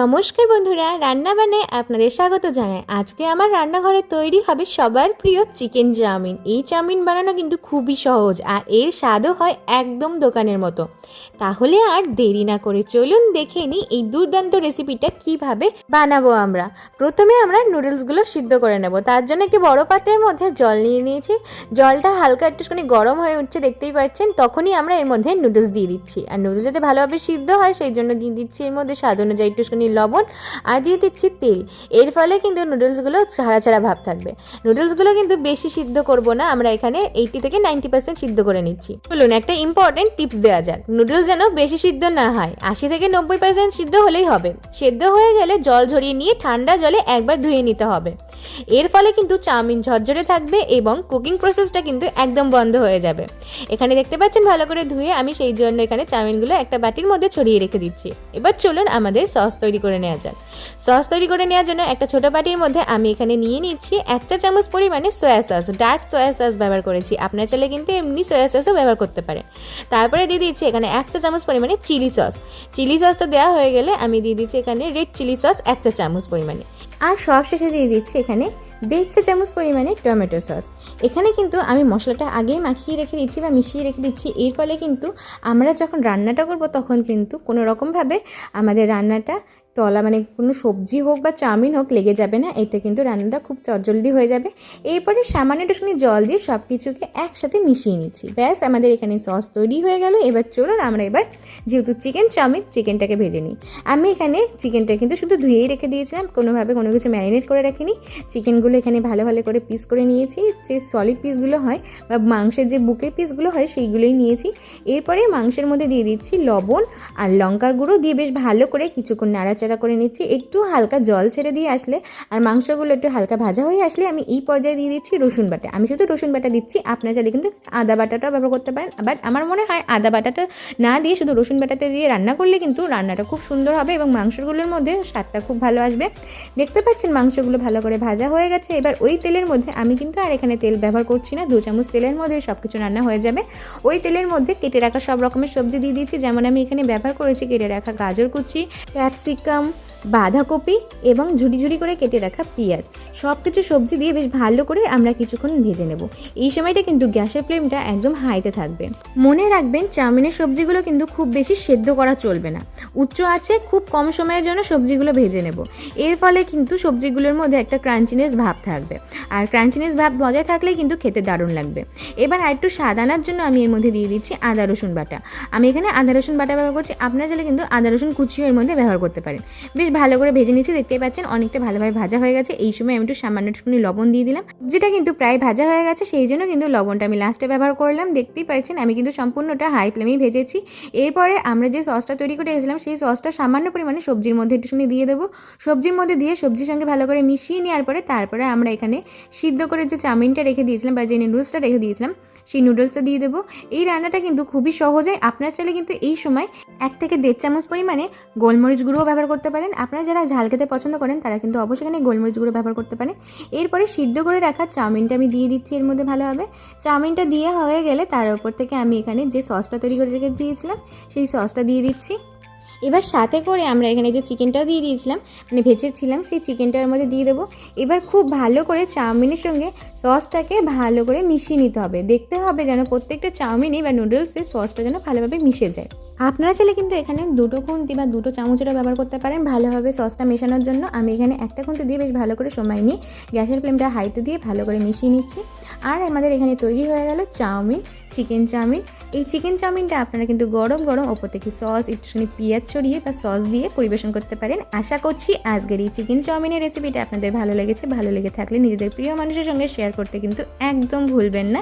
নমস্কার বন্ধুরা রান্না বানায় আপনাদের স্বাগত জানাই। আজকে আমার রান্নাঘরে তৈরি হবে সবার প্রিয় চিকেন চাউমিন। এই চাউমিন বানানো কিন্তু খুবই সহজ আর এর স্বাদও হয় একদম দোকানের মতো। তাহলে আর দেরি না করে চলুন দেখে নিই এই দুর্দান্ত রেসিপিটা কীভাবে বানাবো আমরা। প্রথমে আমরা নুডলসগুলো সিদ্ধ করে নেব। তার জন্য একটি বড় পাত্রের মধ্যে জল নিয়ে নিয়েছি। জলটা হালকা একটুখানি গরম হয়ে উঠছে, দেখতেই পাচ্ছেন। তখনই আমরা এর মধ্যে নুডলস দিয়ে দিচ্ছি। আর নুডলস যাতে ভালোভাবে সিদ্ধ হয়, সেই জন্য দিয়ে দিচ্ছি এর মধ্যে স্বাদ অনুযায়ী একটুখানি লবণ আর দিয়ে দিচ্ছি তেল। এর ফলে কিন্তু নুডলসগুলো ছাড়া ছাড়া ভাব থাকবে। নুডলসগুলো কিন্তু বেশি সিদ্ধ করব না, আমরা এখানে এইটি থেকে নাইনটি পার্সেন্ট সিদ্ধ করে নিচ্ছি। বলুন একটা ইম্পর্টেন্ট টিপস দেওয়া যাক। নুডলস যেন বেশি সিদ্ধ না হয়, আশি থেকে নব্বই পার্সেন্ট সিদ্ধ হলেই হবে। সেদ্ধ হয়ে গেলে জল ঝরিয়ে নিয়ে ঠান্ডা জলে একবার ধুয়ে নিতে হবে। এর ফলে কিন্তু চাউমিন ঝরঝরে থাকবে এবং কুকিং প্রসেসটা কিন্তু একদম বন্ধ হয়ে যাবে। এখানে দেখতে পাচ্ছেন ভালো করে ধুয়ে আমি সেই জন্য এখানে চাউমিনগুলো একটা বাটির মধ্যে ছড়িয়ে রেখে দিচ্ছি। এবার চলুন আমাদের সস তৈরি করে নেওয়া যাক। সস তৈরি করে নেওয়ার জন্য একটা ছোট বাটির মধ্যে আমি এখানে নিয়ে নিচ্ছি একটা চামচ পরিমাণে soya sauce dark soya sauce ব্যবহার করেছি। আপনার চাইলে কিন্তু এমনি সয়া সসও ব্যবহার করতে পারেন। তারপরে দিয়ে দিচ্ছি এখানে একটা চামচ পরিমাণে চিলি সস চিলি সসটা দেওয়া হয়ে গেলে আমি দিয়ে দিচ্ছি এখানে রেড চিলি সস একটা চামচ পরিমাণে। আর সব শেষে দিয়ে দিচ্ছি এখানে দেড় চামচ পরিমাণে টমেটো সস। এখানে কিন্তু আমি মশলাটা আগেই মাখিয়ে রেখে দিচ্ছি বা মিশিয়ে রেখে দিচ্ছি। এর ফলে কিন্তু আমরা যখন রান্নাটা করব তখন কিন্তু কোনো রকমভাবে আমাদের রান্নাটা তলা মানে কোনো সবজি হোক বা চাউমিন হোক লেগে যাবে না, এতে কিন্তু রান্নাটা খুব জলদি হয়ে যাবে। এরপরে সামান্য একটুখানি জল দিয়ে সব কিছুকে একসাথে মিশিয়ে নিচ্ছি। ব্যাস, আমাদের এখানে সস তৈরি হয়ে গেল। এবার চলুন আমরা এবার যেহেতু চিকেন, চাউমিন, চিকেনটাকে ভেজে নিই। আমি এখানে চিকেনটা কিন্তু শুধু ধুয়েই রেখে দিয়েছিলাম, কোনোভাবে কোনো কিছু ম্যারিনেট করে রাখিনি। চিকেনগুলো এখানে ভালো ভালো করে পিস করে নিয়েছি। যে সলিড পিসগুলো হয় বা মাংসের যে বুকের পিসগুলো হয়, সেইগুলোই নিয়েছি। এরপরে মাংসের মধ্যে দিয়ে দিচ্ছি লবণ আর লঙ্কার গুঁড়ো দিয়ে বেশ ভালো করে কিছুক্ষণ নাড়াচাড়া করে নিচ্ছি। একটু হালকা জল ছেড়ে দিয়ে আসলে আর মাংসগুলো একটু হালকা ভাজা হয়ে আসলে আমি এই পর্যায়ে দিয়ে দিচ্ছি রসুন বাটা। আমি শুধু রসুন বাটা দিচ্ছি। আপনার চাইলে কিন্তু আদা বাটাটাও ব্যবহার করতে পারেন। বাট আমার মনে হয় আদা বাটাটা না দিয়ে শুধু রসুন বাটাতে দিয়ে রান্না করলে কিন্তু রান্নাটা খুব সুন্দর হবে এবং মাংসগুলোর মধ্যে স্বাদটা খুব ভালো আসবে। দেখতে পাচ্ছেন মাংসগুলো ভালো করে ভাজা হয়ে গেছে। এবার ওই তেলের মধ্যে আমি কিন্তু আর এখানে তেল ব্যবহার করছি না। দু চামচ তেলের মধ্যে সব কিছু রান্না হয়ে যাবে। ওই তেলের মধ্যে কেটে রাখা সব রকমের সবজি দিয়ে দিয়েছি। যেমন আমি এখানে ব্যবহার করেছি কেটে রাখা গাজর কুচি, ক্যাপসিকাম không? বাঁধাকপি এবং ঝুড়ি ঝুড়ি করে কেটে রাখা পেঁয়াজ। সব কিছু সবজি দিয়ে বেশ ভালো করে আমরা কিছুক্ষণ ভেজে নেব। এই সময়টা কিন্তু গ্যাসের ফ্লেমটা একদম হাইতে থাকবে। মনে রাখবেন, চাউমিনের সবজিগুলো কিন্তু খুব বেশি সেদ্ধ করা চলবে না। উচ্চ আছে, খুব কম সময়ের জন্য সবজিগুলো ভেজে নেব। এর ফলে কিন্তু সবজিগুলোর মধ্যে একটা ক্রাঞ্চিনেস ভাব থাকবে। আর ক্রাঞ্চিনেস ভাব বজায় থাকলে কিন্তু খেতে দারুণ লাগবে। এবার আরেকটু স্বাদ আনার জন্য আমি এর মধ্যে দিয়ে দিচ্ছি আদা, রসুন বাটা। আমি এখানে আদা, রসুন বাটা ব্যবহার করছি। আপনারা চাইলে কিন্তু আদা, রসুন কুচিও এর মধ্যে ব্যবহার করতে পারেন। বেশ ভালো করে ভেজে নিচ্ছি দেখতেই পাচ্ছেন অনেকটা ভালোভাবে ভাজা হয়ে গেছে। এই সময় আমি একটু সামান্য একটুখানি লবণ দিয়ে দিলাম, যেটা কিন্তু প্রায় ভাজা হয়ে গেছে, সেই জন্য কিন্তু লবণটা আমি লাস্টে ব্যবহার করলাম। দেখতেই পাচ্ছেন আমি কিন্তু সম্পূর্ণটা হাই ফ্লেমেই ভেজেছি। এরপরে আমরা যে সসটা তৈরি করে রেখেছিলাম, সেই সসটা সামান্য পরিমাণে সবজির মধ্যে একটুখানি দিয়ে দেবো। সবজির মধ্যে দিয়ে সবজির সঙ্গে ভালো করে মিশিয়ে নেওয়ার পরে তারপরে আমরা এখানে সিদ্ধ করে যে চাউমিনটা রেখে দিয়েছিলাম বা যে নুডলসটা রেখে দিয়েছিলাম, সেই নুডলসটা দিয়ে দেবো। এই রান্নাটা কিন্তু খুবই সহজে আপনার চাইলে কিন্তু এই সময় এক থেকে দেড় চামচ পরিমাণে গোলমরিচ গুঁড়োও ব্যবহার করতে পারেন। আপনারা যারা ঝাল খেতে পছন্দ করেন, তারা কিন্তু অবশ্যই এখানে গোলমরিচ গুঁড়ো ব্যবহার করতে পারেন। এরপরে সিদ্ধ করে রাখা চাউমিনটা আমি দিয়ে দিচ্ছি, এর মধ্যে ভালোভাবে চাউমিনটা দিয়ে হয়ে গেলে তার উপর থেকে আমি এখানে যে সসটা তৈরি করে রেখে দিয়েছিলাম, সেই সসটা দিয়ে দিচ্ছি। এবার সাথে করে আমরা এখানে যে চিকেনটা দিয়ে দিয়েছিলাম মানে ভেজেছিলাম, সেই চিকেনটার মধ্যে দিয়ে দেবো। এবার খুব ভালো করে চাউমিনের সঙ্গে সসটাকে ভালো করে মিশিয়ে নিতে হবে। দেখতে হবে যেন প্রত্যেকটা চাউমিনই বা নুডলসে সসটা যেন ভালোভাবে মিশে যায়। আপনারা চাইলে কিন্তু এখানে দুটো খুন্তি বা দুটো চামচেরও ব্যবহার করতে পারেন। ভালোভাবে সসটা মেশানোর জন্য আমি এখানে একটা খুন্তি দিয়ে বেশ ভালো করে সময় নিয়ে গ্যাসের ফ্লেমটা হাইতে দিয়ে ভালো করে মিশিয়ে নিচ্ছি। আর আমাদের এখানে তৈরি হয়ে গেল চাউমিন, চিকেন চাউমিন। এই চিকেন চাউমিনটা আপনারা কিন্তু গরম গরম ওপর থেকে সস, একটুখানি পেঁয়াজ ছড়িয়ে বা সস দিয়ে পরিবেশন করতে পারেন। আশা করছি আজকের এই চিকেন চাউমিনের রেসিপিটা আপনাদের ভালো লেগেছে। ভালো লেগে থাকলে নিজেদের প্রিয় মানুষের সঙ্গে শেয়ার করতে কিন্তু একদম ভুলবেন না।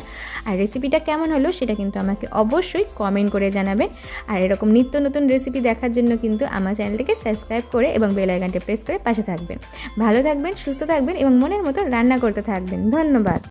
আর রেসিপিটা কেমন হলো সেটা কিন্তু আমাকে অবশ্যই কমেন্ট করে জানাবেন। আর এরকম নিত্য নতুন রেসিপি দেখার জন্য কিন্তু আমার চ্যানেলটিকে সাবস্ক্রাইব করে এবং বেল আইকনটি প্রেস করে পাশে থাকবেন। ভালো থাকবেন, সুস্থ থাকবেন এবং মনের মতো রান্না করতে থাকবেন। ধন্যবাদ।